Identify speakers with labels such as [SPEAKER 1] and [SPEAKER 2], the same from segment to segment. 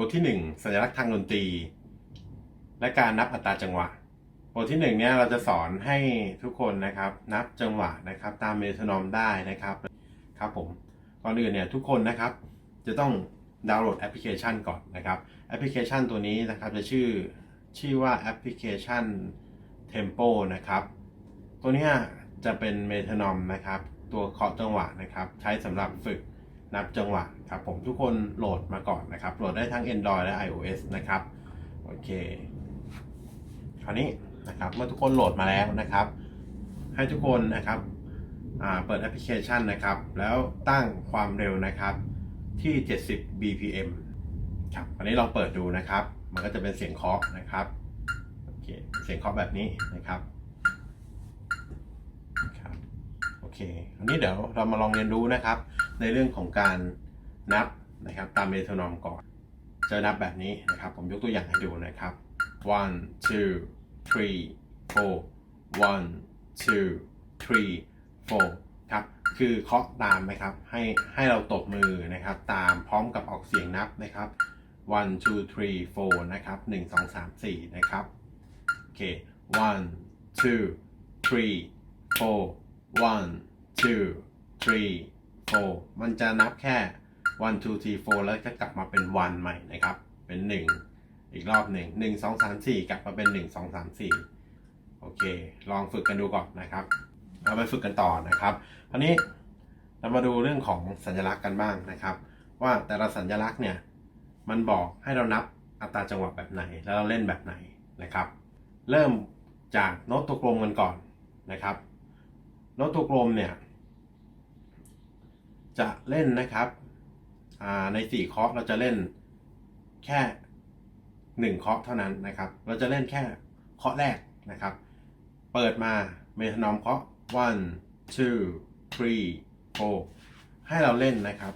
[SPEAKER 1] บทที่ 1 สัญลักษณ์ทางดนตรี และการนับอัตราจังหวะ บทที่1เนี่ยเราจะสอนให้ทุกคนนะครับนับจังหวะนะครับ ตามเมโทรนอมได้นะครับครับผมก่อนอื่นเนี่ยทุกคนนะครับ จะต้องดาวน์โหลดแอปพลิเคชันก่อนนะครับแอปพลิเคชันตัวนี้นะครับจะชื่อชื่อว่าแอปพลิเคชัน Tempo นะครับ ตัวนี้จะเป็นเมโทรนอมนะครับ ตัวเคาะจังหวะนะครับ ใช้สำหรับฝึก นับจังหวะครับผมทุกคนโหลดมาก่อนนะครับ โหลดได้ทั้ง Android และ iOS นะครับ โอเค คราวนี้นะครับเมื่อทุกคนโหลดมาแล้วนะครับ ให้ทุกคนนะครับเปิดแอปพลิเคชันนะครับ แล้วตั้งความเร็วนะครับที่ 70 bpm ครับอันนี้ลองเปิดดูนะครับ มันก็จะเป็นเสียงเคาะนะครับโอเคเสียงเคาะแบบนี้นะครับครับโอเคอันนี้เดี๋ยวเรามาลองเรียนรู้นะครับ ในเรื่องของการนับนะครับตามเมโทรนอมก่อน จะนับแบบนี้นะครับ ผมยกตัวอย่างให้ดูนะครับ one two three four one two three four ครับ คือเคาะตามนะครับ ให้ให้เราตบมือนะครับ ตามพร้อมกับออกเสียงนับนะครับ one two three four นะครับหนึ่งสองสามสี่นะครับ โอเค one two three four one two three four มันจะนับแค่ one two three four แล้วจะกลับมาเป็น one ใหม่นะครับ เป็นหนึ่งอีกรอบหนึ่งหนึ่งสองสามสี่กลับมาเป็นหนึ่งสองสามสี่โอเค ลองฝึกกันดูก่อนนะครับ เราไปฝึกกันต่อนะครับคราวนี้เรามาดูเรื่องของสัญลักษณ์กันบ้างนะครับ ว่าแต่ละสัญลักษณ์เนี่ยมันบอกให้เรานับอัตราจังหวะแบบไหน แล้วเราเล่นแบบไหนนะครับ เริ่มจากโน้ตตัวกลมกันก่อนนะครับโน้ตตัวกลมเนี่ย จะเล่นนะครับอ่าในสี่เคาะเราจะเล่นแค่หนึ่งเคาะเท่านั้นนะครับ เราจะเล่นแค่เคาะแรกนะครับ เปิดมาเมทานอมเคาะ one two three four ให้เราเล่นนะครับ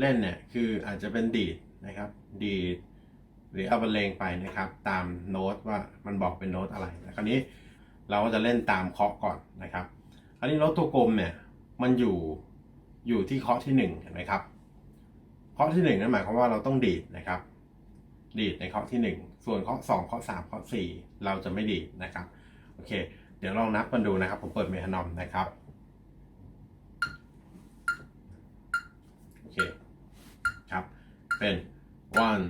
[SPEAKER 1] เล่นเนี่ยคืออาจจะเป็นดีดนะครับ ดีดหรือเอาบรรเลงไปนะครับ ตามโน้ตว่ามันบอกเป็นโน้ตอะไรแล้วคราวนี้เราก็จะเล่นตามเคาะก่อนนะครับ อันนี้โน้ตตัวกลมเนี่ยมันอยู่ อยู่ที่เคาะที่หนึ่งเห็นไหมครับเคาะที่หนึ่งนั่นหมายความว่าเราต้องดีดนะครับ ดีดในเคาะที่หนึ่งส่วนเคาะสองเคาะสามเคาะสี่เราจะไม่ดีดนะครับโอเค เดี๋ยวลองนับกันดูนะครับ ผมเปิดเมทานอมนะครับโอเคครับเป็น one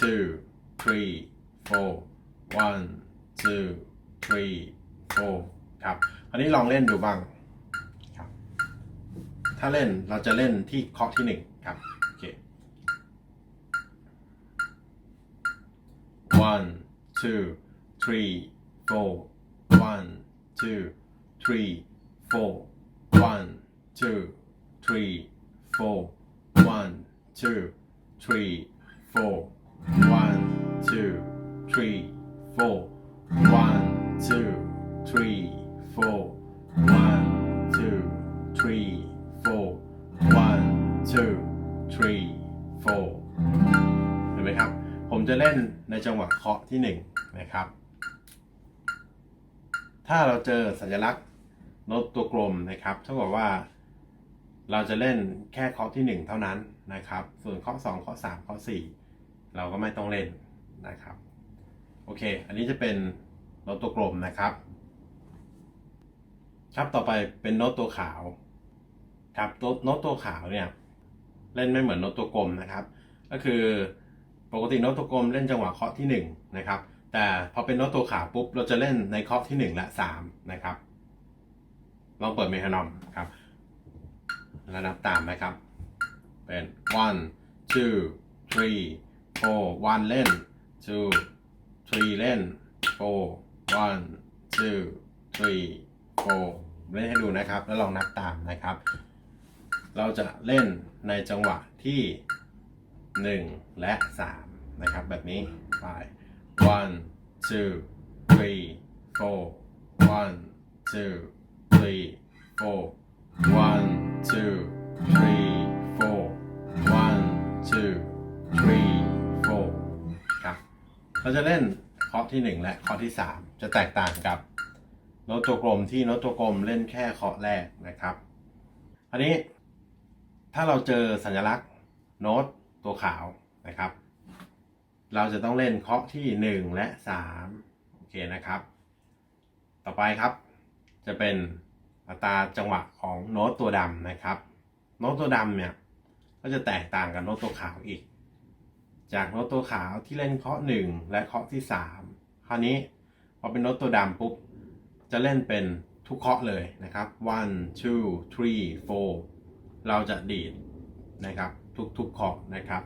[SPEAKER 1] two three four one two three four ครับคราวนี้ลองเล่นดูบ้าง ถ้าเล่นเราจะเล่นที่เคาะที่หนึ่งครับ โอเค one two three four one two three four one two three four one two three four one two three four one two เล่นในจังหวะเคาะที่หนึ่งนะครับ ถ้าเราเจอสัญลักษณ์โน้ตตัวกลมนะครับเท่ากับว่าเราจะเล่นแค่เคาะที่หนึ่งเท่านั้นนะครับ ส่วนเคาะสองเคาะสามเคาะสี่เราก็ไม่ต้องเล่นนะครับ โอเค อันนี้จะเป็นโน้ตตัวกลมนะครับ ครับต่อไปเป็นโน้ตตัวขาวครับโน้ตตัวขาวเนี่ยเล่นไม่เหมือนโน้ตตัวกลมนะครับ ก็คือ ปกติโน้ตตัวกลมเล่นจังหวะเคาะที่หนึ่งนะครับแต่พอเป็นโน้ตตัวขาปุ๊บเราจะเล่นในเคาะที่หนึ่งและสามนะครับลองเปิดเมทานอมครับแล้วนับตามนะครับ เป็น one two three four one เล่น two three เล่น four one two three four เล่นให้ดูนะครับ แล้วลองนับตามนะครับ เราจะเล่นในจังหวะที่ 1 และ 3 นะครับ แบบนี้ไป one two three four one two three four one two three four one two three four ครับเราจะเล่นเคาะที่ 1 และเคาะที่ 3 จะแตกต่างกับโน้ตตัวกลมที่โน้ตตัวกลมเล่นแค่เคาะแรกนะครับ อันนี้ถ้าเราเจอสัญลักษณ์โน้ตตัวขาวนะครับ เราจะต้องเล่นเคาะที่ 1 และ 3 โอเคนะครับ ต่อไปครับ จะเป็นอัตราจังหวะของโน้ตตัวดำนะครับ โน้ตตัวดำเนี่ยก็จะแตกต่างกับโน้ตตัวขาวอีก จากโน้ตตัวขาวที่เล่นเคาะ 1 และเคาะที่ 3 คราวนี้พอเป็นโน้ตตัวดำปุ๊บจะเล่นเป็นทุกเคาะเลยนะครับ one two three four เราจะดีดนะครับทุกๆเคาะนะครับ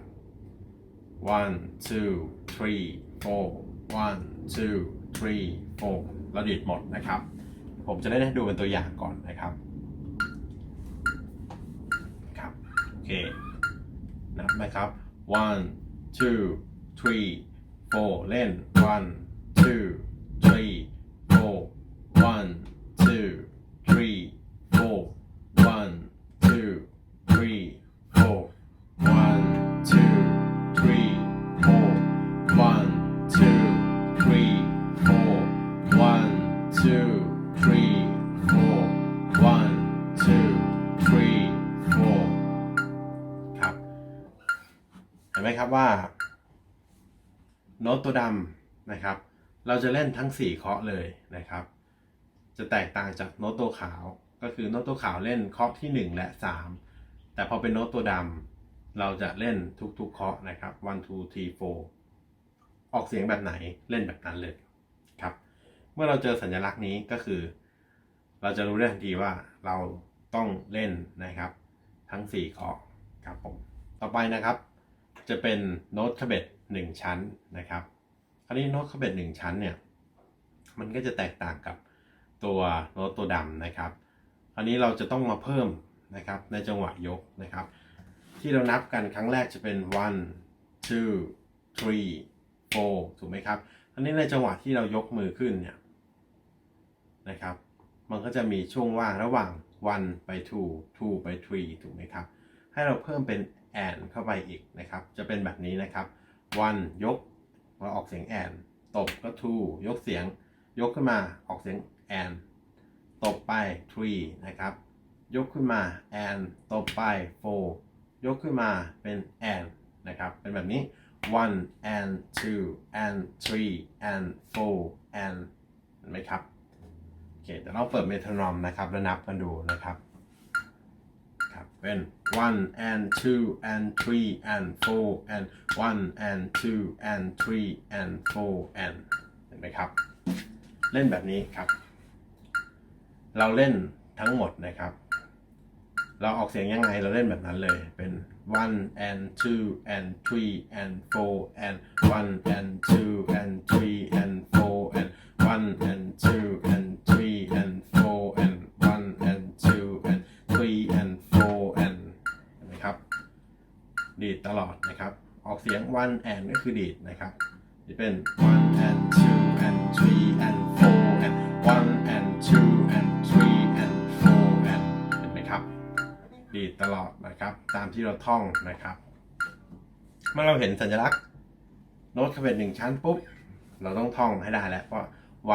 [SPEAKER 1] one two three four one two three four เราดีดหมดนะครับ ผมจะเล่นให้ดูเป็นตัวอย่างก่อนนะครับครับโอเคนับนะครับ one two three four เล่น one two three นไหมครับว่า โน้ตตัวดำนะครับ เราจะเล่นทั้ง 4 เคาะเลยนะครับ จะแตกต่างจากโน้ตตัวขาว ก็คือโน้ตตัวขาวเล่นเคาะที่ 1 และ 3 แต่พอเป็นโน้ตตัวดำเราจะเล่นทุกๆเคาะนะครับ one two three four ออกเสียงแบบไหนเล่นแบบนั้นเลยครับ เมื่อเราเจอสัญลักษณ์นี้ก็คือ เราจะรู้ได้ทันทีว่าเราต้องเล่นนะครับ ทั้ง4เคาะครับผมต่อไปนะครับ จะเป็นโน้ตขบเบ็ดหนึ่งชั้นนะครับคราวนี้โน้ตขบเบ็ดหนึ่งชั้นเนี่ยมันก็จะแตกต่างกับตัวโน้ตตัวดำนะครับคราวนี้เราจะต้องมาเพิ่มนะครับในจังหวะยกนะครับ ที่เรานับกันครั้งแรกจะเป็น one two three four ถูกไหมครับคราวนี้ในจังหวะที่เรายกมือขึ้นเนี่ยนะครับ มันก็จะมีช่วงว่างระหว่าง one ไป two two ไป three ถูกไหมครับ ให้เราเพิ่มเป็น and เข้าไปอีกนะครับ จะเป็นแบบนี้นะครับ one ยกเราออกเสียง and ตบก็ two ยกเสียง ยกขึ้นมาออกเสียง and ตบไป three นะครับ ยกขึ้นมา and ตบไป four ยกขึ้นมาเป็น and นะครับ เป็นแบบนี้ one and two and three and four and เห็นไหมครับ โอเคเดี๋ยวเราเปิดเมโทรนอมนะครับ แล้วนับกันดูนะครับ เป็น one and two and three and four and one and two and three and four and เห็นไหมครับ เล่นแบบนี้ครับ เราเล่นทั้งหมดนะครับเราออกเสียงยังไงเราเล่นแบบนั้นเลยเป็น one and two and three and four and one and two and three and four and one and two and one and ก็คือดีดนะครับจะเป็น one and two and three and four and one and two and three and four and เห็นไหมครับ ดีดตลอดนะครับ ตามที่เราท่องนะครับ เมื่อเราเห็นสัญลักษณ์โน้ตขบเบ็ดหนึ่งชั้นปุ๊บ เราต้องท่องให้ได้แล้วว่า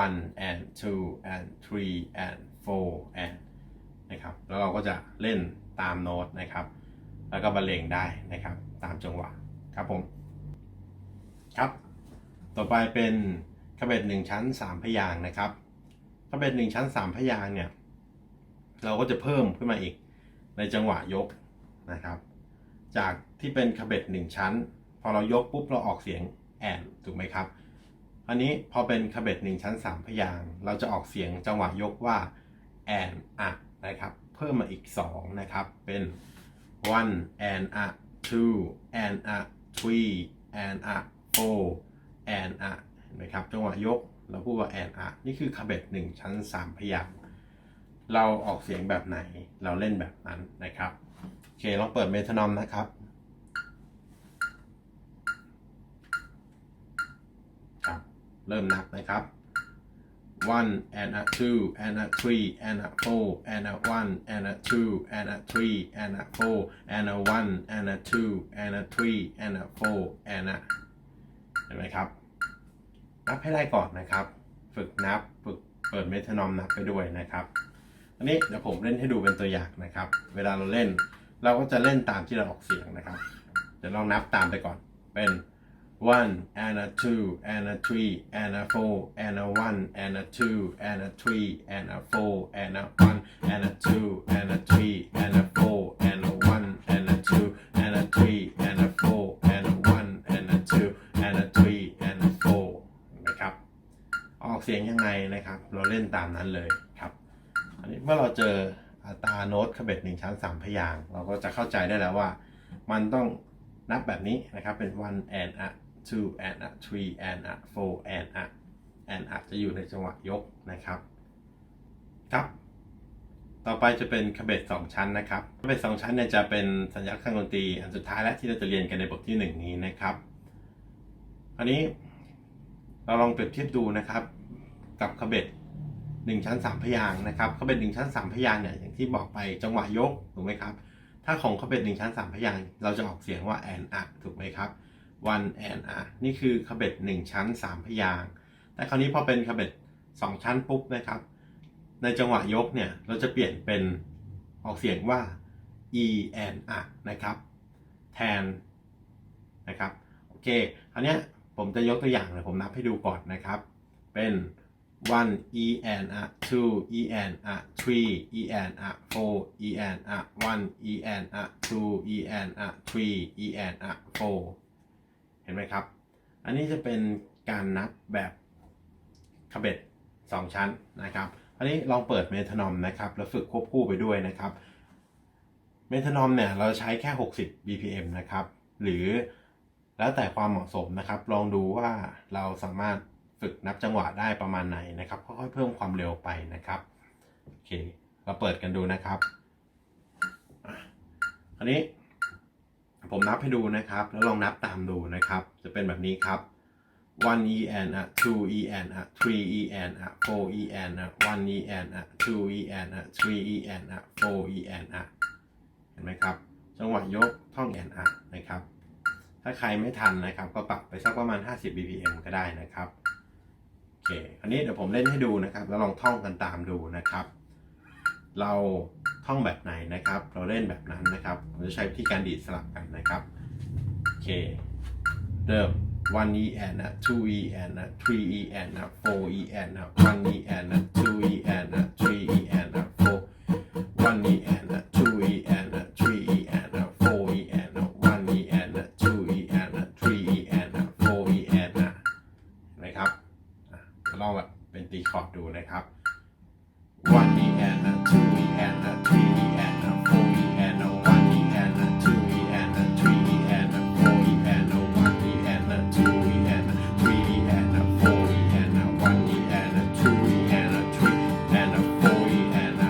[SPEAKER 1] one and two and three and four and นะครับ แล้วเราก็จะเล่นตามโน้ตนะครับ แล้วก็บรรเลงได้นะครับ ตามจังหวะครับผม ครับ ต่อไปเป็นขบเบ็ดหนึ่งชั้นสามพยางนะครับขบเบ็ดหนึ่งชั้นสามพยางเนี่ย เราก็จะเพิ่มขึ้นมาอีกในจังหวะยกนะครับ จากที่เป็นขบเบ็ดหนึ่งชั้น พอเรายกปุ๊บเราออกเสียงแอนถูกไหมครับ อันนี้พอเป็นขบเบ็ดหนึ่งชั้นสามพยางเราจะออกเสียงจังหวะยกว่าแอนอะนะครับ เพิ่มมาอีกสองนะครับเป็น one and a two and a three and a four and a เห็นไหมครับจังหวะยกเราพูดว่า and a นี่คือขบเบ็ดหนึ่งชั้นสามพยางค์เราออกเสียงแบบไหนเราเล่นแบบนั้นนะครับโอเคลองเปิดเมทานอมนะครับครับ เริ่มนับนะครับ one and a two and a three and a four and a one and a two and a three and a four and a one and a two and a three and a four and a ห็นไหมครับ นับให้ได้ก่อนนะครับ ฝึกนับฝึกเปิดเมทานอมนับไปด้วยนะครับอันนี้เดี๋ยวผมเล่นให้ดูเป็นตัวอย่างนะครับ เวลาเราเล่น เราก็จะเล่นตามที่เราออกเสียงนะครับ เดี๋ยวลองนับตามไปก่อน เป็น one and a two and a three and a four and a one and a two and a three and a four and a one and a two and a three and a four เสียงยังไงนะครับ เราเล่นตามนั้นเลยครับ อันนี้เมื่อเราเจออัตราโน้ตขบเบ็ดหนึ่งชั้นสามพยางเราก็จะเข้าใจได้แล้วว่า มันต้องนับแบบนี้นะครับเป็น one and a two and a three and a four and a and a จะอยู่ในจังหวะยกนะครับครับ ต่อไปจะเป็นขบเบ็ดสองชั้นนะครับขบเบ็ดสองชั้นเนี่ยจะเป็นสัญลักษณ์ทางดนตรีอันสุดท้ายและที่เราจะเรียนกันในบทที่หนึ่งนี้นะครับ อันนี้เราลองเปรียบเทียบดูนะครับ กับขบเบ็ดหนึ่งชั้นสามพยางนะครับขบเบ็ดหนึ่งชั้นสามพยางเนี่ยอย่างที่บอกไปจังหวะยกถูกไหมครับ ถ้าของขบเบ็ดหนึ่งชั้นสามพยางเราจะออกเสียงว่าแอนอะถูกไหมครับ one and a นี่คือขบเบ็ดหนึ่งชั้นสามพยางแต่คราวนี้พอเป็นขบเบ็ดสองชั้นปุ๊บนะครับ ในจังหวะยกเนี่ยเราจะเปลี่ยนเป็นออกเสียงว่า e and a นะครับแทนนะครับโอเค คราวนี้ผมจะยกตัวอย่างเลยผมนับให้ดูก่อนนะครับ เป็น one e and a two e and a three e and a four e and a one e and a two e and a three e and a four เห็นไหมครับ อันนี้จะเป็นการนับแบบขบเบ็ดสองชั้นนะครับ อันนี้ลองเปิดเมทานอมนะครับ แล้วฝึกควบคู่ไปด้วยนะครับ เมทานอมเนี่ยเราใช้แค่ 60 BPM นะครับ หรือแล้วแต่ความเหมาะสมนะครับ ลองดูว่าเราสามารถ ฝึกนับจังหวะได้ประมาณไหนนะครับค่อยๆเพิ่มความเร็วไปนะครับโอเคเราเปิดกันดูนะครับอันนี้ ผมนับให้ดูนะครับ แล้วลองนับตามดูนะครับ จะเป็นแบบนี้ครับ one e n อะ two e n อะ three e n อะ four e n อะ one e n อะ two e n อะ three e n อะ four e n อะเห็นไหมครับ จังหวะยกท่อง n อะนะครับ ถ้าใครไม่ทันนะครับ ก็ปรับไปสักประมาณ 50 bpm ก็ได้นะครับ เคอันนี้เดี๋ยวผมเล่นให้ดูนะครับ แล้วลองท่องกันตามดูนะครับ เราท่องแบบไหนนะครับ เราเล่นแบบนั้นนะครับผมจะใช้วิธีการดีดสลับกันนะครับโอเคเริ่ม one e and a two e and a three e and a four e and a one e and a two e and a three e แบบเป็นตีคอร์ดดูนะครับ one e n นะ two e n นะ three e n นะ four e n นะ one e n นะ two e n นะ three e n นะ four e n นะ one e n นะ two e n นะ three e n นะ four e n นะ one e n นะ two e n นะ three e n นะ four e n นะ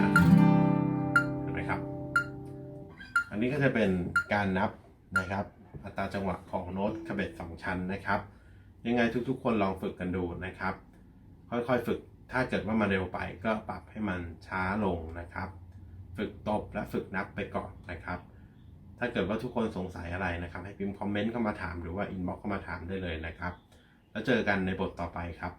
[SPEAKER 1] เห็นไหมครับ อันนี้ก็จะเป็นการนับนะครับอัตราจังหวะของโน้ตขบเบ็ดสองชั้นนะครับ ยังไงทุกๆ คนลองฝึกกันดูนะครับ ค่อยๆฝึก ถ้าเกิดว่ามันเร็วไปก็ปรับให้มันช้าลงนะครับ ฝึกตบและฝึกนับไปก่อนนะครับ ถ้าเกิดว่าทุกคนสงสัยอะไรนะครับ ให้พิมพ์คอมเมนต์เข้ามาถามหรือว่าอินบ็อกเข้ามาถามได้เลยนะครับ แล้วเจอกันในบทต่อไปครับ